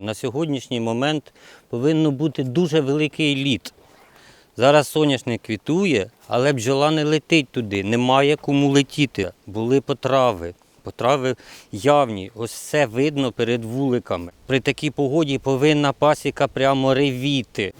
На сьогоднішній момент повинно бути дуже великий лід. Зараз соняшник квітує, але бджола не летить туди, немає кому летіти. Були потрави. Потрави явні, ось все видно перед вуликами. При такій погоді повинна пасіка прямо ревіти.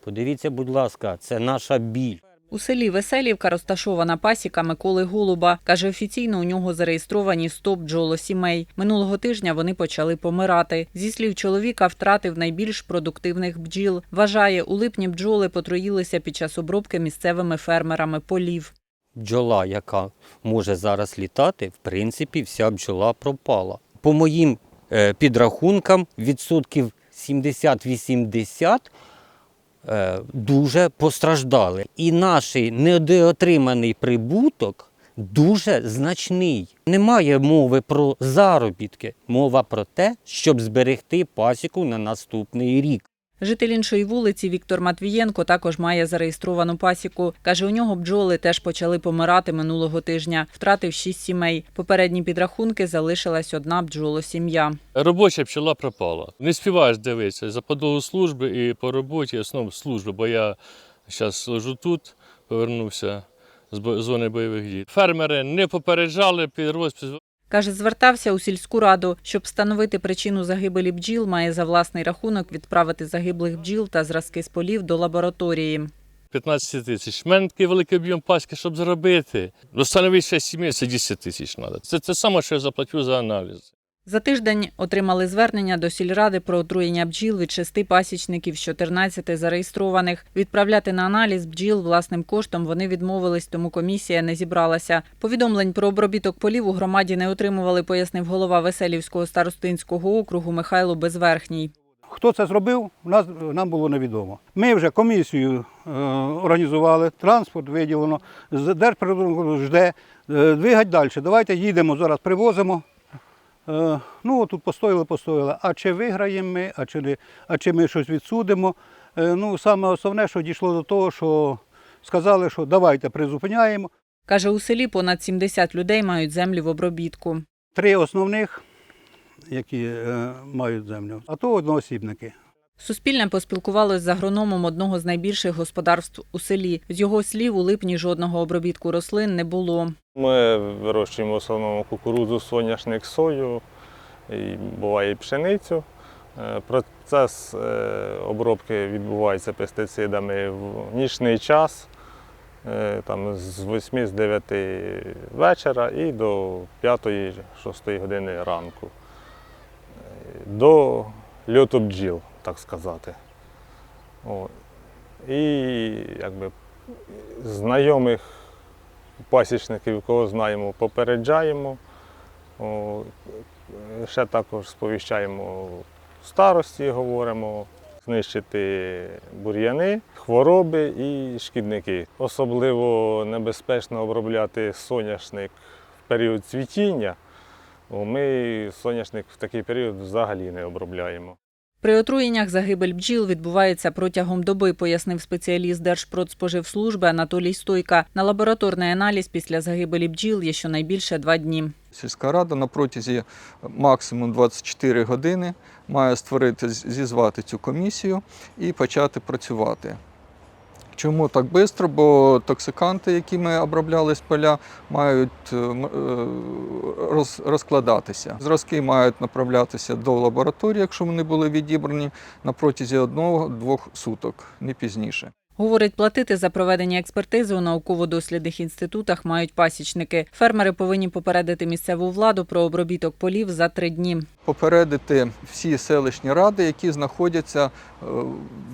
Подивіться, будь ласка, це наша біль. У селі Веселівка розташована пасіка Миколи Голуба. Каже, офіційно у нього зареєстровані 100 бджолосімей. Минулого тижня вони почали помирати. Зі слів чоловіка, втратив найбільш продуктивних бджіл. Вважає, у липні бджоли потроїлися під час обробки місцевими фермерами полів. бджола, яка може зараз літати, в принципі, вся бджола пропала. По моїм е, підрахункам, відсотків 70-80 е, дуже постраждали. І наш недоотриманий прибуток дуже значний. Немає мови про заробітки, мова про те, щоб зберегти пасіку на наступний рік. Житель іншої вулиці Віктор Матвієнко також має зареєстровану пасіку. Каже, у нього бджоли теж почали помирати минулого тижня. Втратив шість сімей. Попередні підрахунки залишилась одна бджолосім'я. Робоча пчола пропала. Не співаєш дивитися за подолу служби і по роботі основ служби, бо я зараз служу тут, повернувся з зони бойових дій. Фермери не попереджали під розпис. Каже, звертався у сільську раду, щоб встановити причину загибелі бджіл, має за власний рахунок відправити загиблих бджіл та зразки з полів до лабораторії. 15 тисяч. У мене такий великий об'єм паски, щоб зробити. Встановити 6 місяців, 10 тисяч треба. Це те саме, що я заплачу за аналіз. За тиждень отримали звернення до сільради про отруєння бджіл від шести пасічників з 14 зареєстрованих. Відправляти на аналіз бджіл власним коштом вони відмовились, тому комісія не зібралася. Повідомлень про обробіток полів у громаді не отримували, пояснив голова Веселівського старостинського округу Михайло Безверхній. Хто це зробив, нас, нам було невідомо. Ми вже комісію е, організували, транспорт виділено, з- жде, е, двигать далі. Давайте їдемо, зараз привозимо. Е, ну, тут постояли, постояли. А чи виграємо ми, а чи, не, а чи ми щось відсудимо. Е, ну, саме основне, що дійшло до того, що сказали, що давайте призупиняємо. Каже, у селі понад 70 людей мають землі в обробітку. Три основних, які е, мають землю, а то одноосібники. Суспільне поспілкувалось з агрономом одного з найбільших господарств у селі. З його слів, у липні жодного обробітку рослин не було. Ми вирощуємо в основному кукурудзу, соняшник, сою, і буває і пшеницю. Е, Процес е, обробки відбувається пестицидами в нічний час, е, там з 8 з 9 вечора і до 5-6 години ранку. До льоту бджіл, так сказати. О. І якби знайомих пасічників, кого знаємо, попереджаємо. О, Ще також сповіщаємо старості, говоримо, знищити бур'яни, хвороби і шкідники. Особливо небезпечно обробляти соняшник в період цвітіння. Ми соняшник в такий період взагалі не обробляємо. При отруєннях загибель бджіл відбувається протягом доби, пояснив спеціаліст Держпродспоживслужби Анатолій Стойка. На лабораторний аналіз після загибелі бджіл є щонайбільше два дні. Сільська рада на протязі максимум 24 години має створити, зізвати цю комісію і почати працювати. Чому так швидко? Бо токсиканти, які ми обробляли з поля, мають е, е, роз- розкладатися. Зразки мають направлятися до лабораторії, якщо вони були відібрані на протязі одного-двох суток, не пізніше. Говорить, платити за проведення експертизи у науково-дослідних інститутах мають пасічники. Фермери повинні попередити місцеву владу про обробіток полів за три дні. попередити всі селищні ради, які знаходяться е,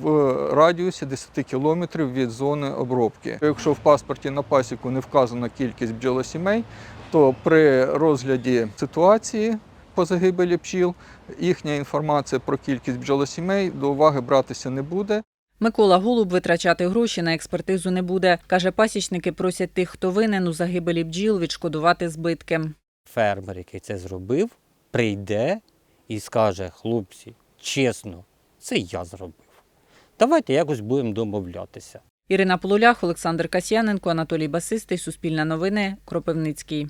в радіусі 10 кілометрів від зони обробки. Якщо в паспорті на пасіку не вказана кількість бджолосімей, то при розгляді ситуації по загибелі пчіл їхня інформація про кількість бджолосімей до уваги братися не буде. Микола Голуб витрачати гроші на експертизу не буде. Каже, пасічники просять тих, хто винен у загибелі бджіл, відшкодувати збитки. фермер, який це зробив, прийде і скаже: хлопці, чесно, це я зробив. Давайте якось будемо домовлятися. Ірина Полулях, Олександр Касьяненко, Анатолій Басистий, Суспільне новини, Кропивницький.